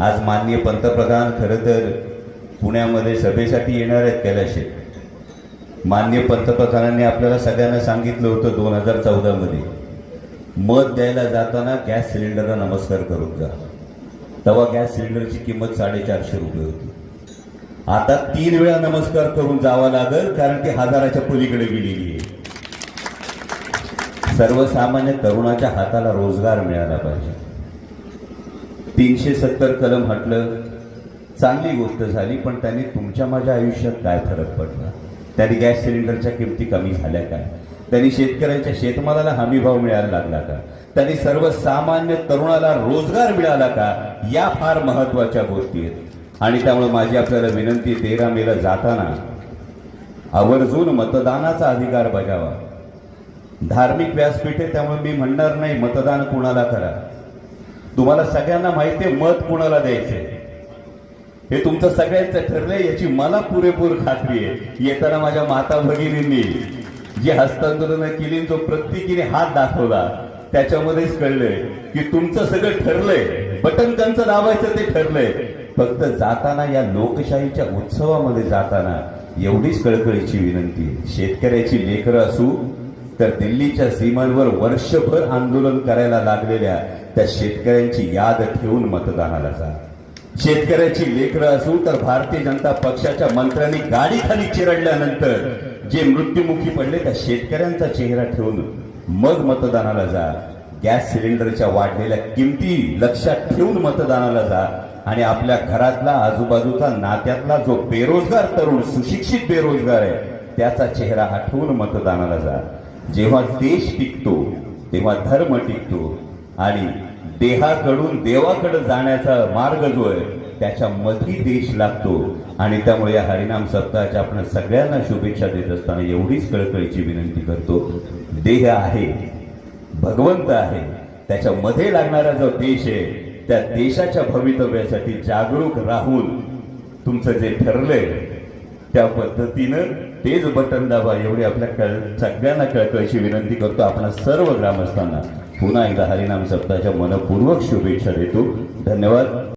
आज माननीय पंतप्रधान खरं तर पुण्यामध्ये सभेसाठी येणार आहेत कैलाशेत माननीय पंतप्रधानांनी आपल्याला सगळ्यांना सांगितलं होतं दोन हजार चौदामध्ये. मत द्यायला जाताना गॅस सिलेंडरला नमस्कार करून जा. तेव्हा गॅस सिलेंडरची किंमत साडेचारशे रुपये होती. आता तीन वेळा नमस्कार करून जावा लागल कारण ती हजाराच्या पलीकडे गेलेली आहे. सर्वसामान्य तरुणाच्या हाताला रोजगार मिळाला पाहिजे. तीनशे सत्तर कलम हटलं चांगली गोष्ट झाली पण त्यांनी तुमच्या माझ्या आयुष्यात काय फरक पडला? त्याने गॅस सिलेंडरच्या किमती कमी झाल्या का? त्यांनी शेतकऱ्यांच्या शेतमालाला हमी भाव मिळायला लागला का? त्यांनी सर्वसामान्य तरुणाला रोजगार मिळाला का? या फार महत्त्वाच्या गोष्टी आहेत. आणि त्यामुळे माझी आपल्याला विनंती तेरा मेला जाताना आवर्जून मतदानाचा अधिकार बजावा. धार्मिक व्यासपीठ आहे त्यामुळे मी म्हणणार नाही मतदान कुणाला करा? तुम्हाला सगळ्यांना माहिती आहे मत कोणाला द्यायचंय? हे तुमचं सगळ्यांचं ठरलंय याची मला पुरेपूर खात्री आहे. येताना माझ्या माता भगिनींनी जी हस्तांदोलन केली जो प्रत्येकीने हात दाखवला त्याच्यामध्येच कळलंय की तुमचं सगळं ठरलंय. बटन त्यांचं दाबायचं ते ठरलंय. फक्त जाताना या लोकशाहीच्या उत्सवामध्ये जाताना एवढीच कळकळीची विनंती शेतकऱ्याची लेकरं असू तर दिल्लीच्या सीमांवर वर्षभर आंदोलन करायला लागलेल्या त्या शेतकऱ्यांची याद ठेवून मतदानाला जा. शेतकऱ्याची लेकरं असून तर भारतीय जनता पक्षाच्या मंत्र्यांनी गाडी खाली चिरडल्यानंतर जे मृत्युमुखी पडले त्या शेतकऱ्यांचा चेहरा ठेवून मग मतदानाला जा. गॅस सिलेंडरच्या वाढलेल्या किमती लक्षात ठेवून मतदानाला जा आणि आपल्या घरातला आजूबाजूचा नात्यातला जो बेरोजगार तरुण सुशिक्षित बेरोजगार आहे त्याचा चेहरा आठवून मतदानाला जा. जेव्हा देश टिकतो तेव्हा धर्म टिकतो आणि देहाकडून देवाकडे जाण्याचा मार्ग जो आहे त्याच्या मधी देश लागतो. आणि त्यामुळे या हरिनाम सप्ताहाच्या आपण सगळ्यांना शुभेच्छा देत असताना एवढीच कळकळीची विनंती करतो. देह आहे भगवंत आहे त्याच्यामध्ये लागणारा जो देश आहे त्या देशाच्या भवितव्यासाठी जागरूक राहून तुमचं जे ठरलंय त्या पद्धतीनं तेच बटन दाबा एवढी आपल्या कळ सगळ्यांना कळकळीची विनंती करतो आपण सर्व ग्रामस्थांना. पुन्हा एकदा हरिनाम सप्ताहाच्या मनपूर्वक शुभेच्छा देतो. धन्यवाद.